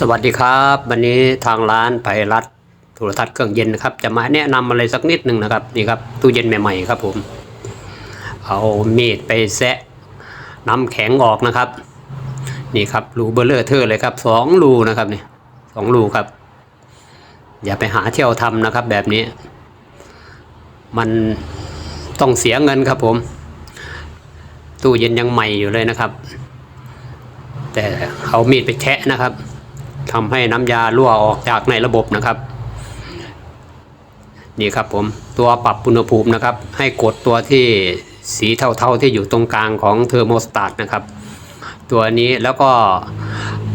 สวัสดีครับ วันนี้ทางร้านไพรัตโทรทัศน์เครื่องเย็นนะครับ จะมาแนะนำอะไรสักนิดหนึ่งนะครับนี่ครับตู้เย็นใหม่ๆครับผม เอามีดไปแซะน้ำแข็งออกนะครับ นี่ครับรูเบลเลอร์เทอร์เลยครับสองรูนะครับนี่สองรูครับ อย่าไปหาเที่ยวทำนะครับ แบบนี้ มันต้องเสียเงินครับผม ตู้เย็นยังใหม่อยู่เลยนะครับ แต่เอามีดไปแทะนะครับ ทำให้น้ำยารั่วออกจากในระบบนะครับ นี่ครับผมตัวปรับอุณหภูมินะครับ ให้กดตัวที่สีเทาๆที่อยู่ตรงกลางของเทอร์โมสตาตนะครับ ตัวนี้แล้วก็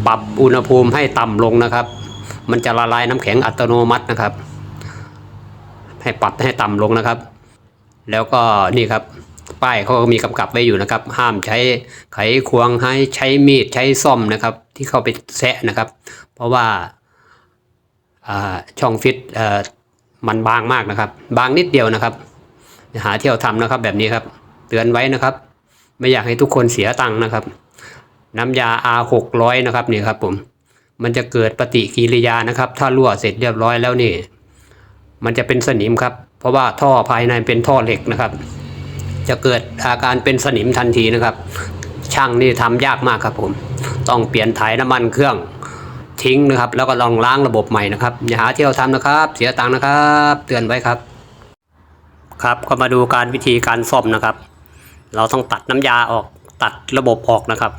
ปรับอุณหภูมิให้ต่ำลงนะครับ มันจะละลายน้ำแข็งอัตโนมัตินะครับ ให้ปรับให้ต่ำลงนะครับ แล้วก็นี่ครับป้ายเขาก็มีกำกับไว้อยู่นะครับ ห้ามใช้ไขควงให้ใช้มีดใช้ซ่อมนะครับ ที่เข้าไปแซะนะครับ เพราะว่าช่องฟิตมันบางมากนะครับ บางนิดเดียวนะครับ หาเที่ยวทำนะครับแบบนี้ครับ เตือนไว้นะครับ ไม่อยากให้ทุกคนเสียตังค์นะครับ น้ำยา R 6 0 0นะครับนี่ครับผมมันจะเกิดปฏิกิริยานะครับ ถ้ารั่วเสร็จเรียบร้อยแล้วนี่ มันจะเป็นสนิมครับ เพราะว่าท่อภายในเป็นท่อเหล็กนะครับ จะเกิดอาการเป็นสนิมทันทีนะครับ ช่างนี่ทำยากมากครับผม ต้องเปลี่ยนถ่ายน้ำมันเครื่อง ทิ้งนะครับ แล้วก็ลองล้างระบบใหม่นะครับอย่าหาเที่ยวทำนะครับ เสียตังค์นะครับ เตือนไว้ครับ ครับก็มาดูการวิธีการซ่อมนะครับ เราต้องตัดน้ำยาออกตัดระบบออกนะครับ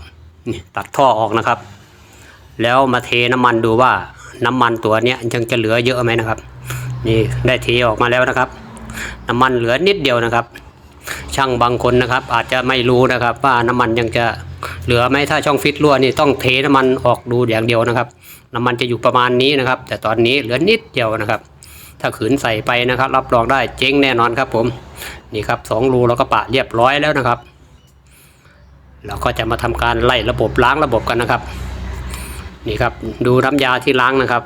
นี่ตัดท่อออกนะครับ แล้วมาเทน้ำมันดูว่าน้ำมันตัวเนี้ยยังจะเหลือเยอะไหมนะครับ นี่ได้เทออกมาแล้วนะครับ น้ำมันเหลือนิดเดียวนะครับ ช่างบางคนนะครับ อาจจะไม่รู้นะครับ ว่าน้ำมันยังจะเหลือไหมถ้าช่องฟิตรั่วนี่ต้องเทน้ำมันออกดูอย่างเดียวนะครับ น้ำมันจะอยู่ประมาณนี้นะครับ แต่ตอนนี้เหลือนิดเดียวนะครับ ถ้าขืนใส่ไปนะครับ รับรองได้เจ๊งแน่นอนครับ ผมนี่ครับสองรูเราก็ปะเรียบร้อยแล้วนะครับเราก็จะมาทำการไล่ระบบล้างระบบกันนะครับ นี่ครับดูน้ำยาที่ล้างนะครับ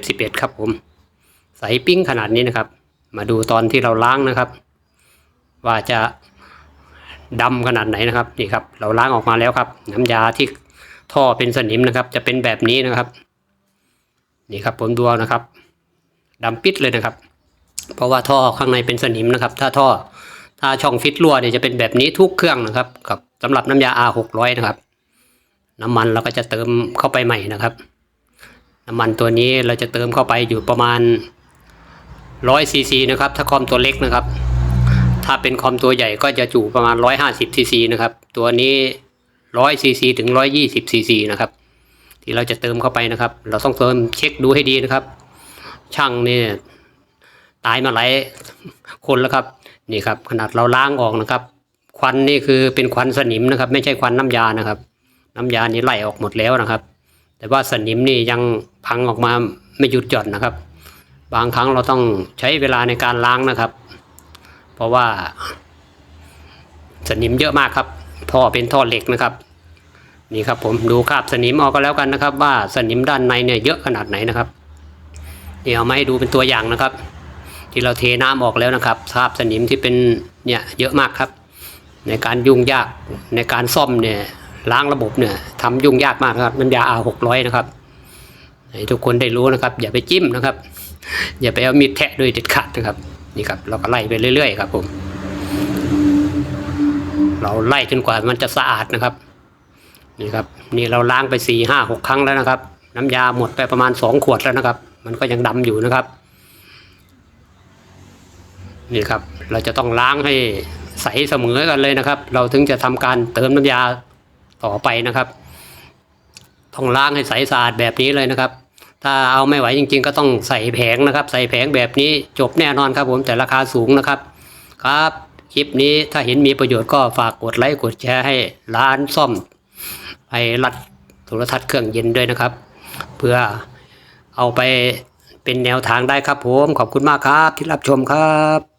F11 ครับผม ใสปิ้งขนาดนี้นะครับ มาดูตอนที่เราล้างนะครับ ว่าจะดำขนาดไหนนะครับนี่ครับ เราล้างออกมาแล้วครับ น้ำยาที่ท่อเป็นสนิมนะครับ จะเป็นแบบนี้นะครับ นี่ครับผมดูเอานะครับดำปิดเลยนะครับ เพราะว่าท่อข้างในเป็นสนิมนะครับ ถ้าท่อถ้าช่องฟิตรั่วเนี่ยจะเป็นแบบนี้ทุกเครื่องนะครับกับสำหรับน้ำยา R 6 0 0นะครับ น้ำมันเราก็จะเติมเข้าไปใหม่นะครับ น้ำมันตัวนี้เราจะเติมเข้าไปอยู่ประมาณ100ซีซีนะครับ ถ้าคอมตัวเล็กนะครับ ถ้าเป็นคอมตัวใหญ่ก็จะจุประมาณ150ซีซีนะครับ ตัวนี้100ซีซีถึง120ซีซีนะครับ ที่เราจะเติมเข้าไปนะครับ เราต้องเติมเช็คดูให้ดีนะครับ ช่างเนี่ยตายมาหลายคนแล้วครับนี่ครับ ขนาดเราล้างออกนะครับ ควันนี่คือเป็นควันสนิมนะครับ ไม่ใช่ควันน้ำยานะครับ น้ำยานี่ไหลออกหมดแล้วนะครับ แต่ว่าสนิมนี่ยังพังออกมาไม่หยุดหย่อนนะครับ บางครั้งเราต้องใช้เวลาในการล้างนะครับ เพราะว่าสนิมเยอะมากครับท่อเป็นท่อเหล็กนะครับ นี่ครับผมดูคราบสนิมออกก็แล้วกันนะครับ ว่าสนิมด้านในเนี่ยเยอะขนาดไหนนะครับนี่เอามาให้ดูเป็นตัวอย่างนะครับ ที่เราเทน้ำออกแล้วนะครับคราบสนิมที่เป็นเนี่ยเยอะมากครับ ในการยุ่งยากในการซ่อมเนี่ยล้างระบบเนี่ยทำยุ่งยากมากนะครับน้ำยา R 6 0 0นะครับให้ทุกคนได้รู้นะครับ อย่าไปจิ้มนะครับ อย่าไปเอามีดแทะโดยเด็ดขาดนะครับนี่ครับเราก็ไล่ไปเรื่อย ๆ ครับผม เราไล่จนกว่ามันจะสะอาดนะครับ นี่ครับนี่เราล้างไปสี่ห้าหกครั้งแล้วนะครับ น้ำยาหมดไปประมาณสองขวดแล้วนะครับ มันก็ยังดำอยู่นะครับ นี่ครับเราจะต้องล้างให้ใสเสมอกันเลยนะครับ เราถึงจะทำการเติมน้ำยาต่อไปนะครับ ต้องล้างให้ใสสะอาดแบบนี้เลยนะครับ ถ้าเอาไม่ไหวจริง ๆ ก็ต้องใส่แผงนะครับ ใส่แผงแบบนี้จบแน่นอนครับ ผมแต่ราคาสูงนะครับ ครับคลิปนี้ถ้าเห็นมีประโยชน์ก็ฝากกดไลค์กดแชร์ให้ร้านซ่อม ไปรัดโทรทัศน์เครื่องเย็นด้วยนะครับ เพื่อเอาไปเป็นแนวทางได้ครับผม ขอบคุณมากครับที่รับชมครับ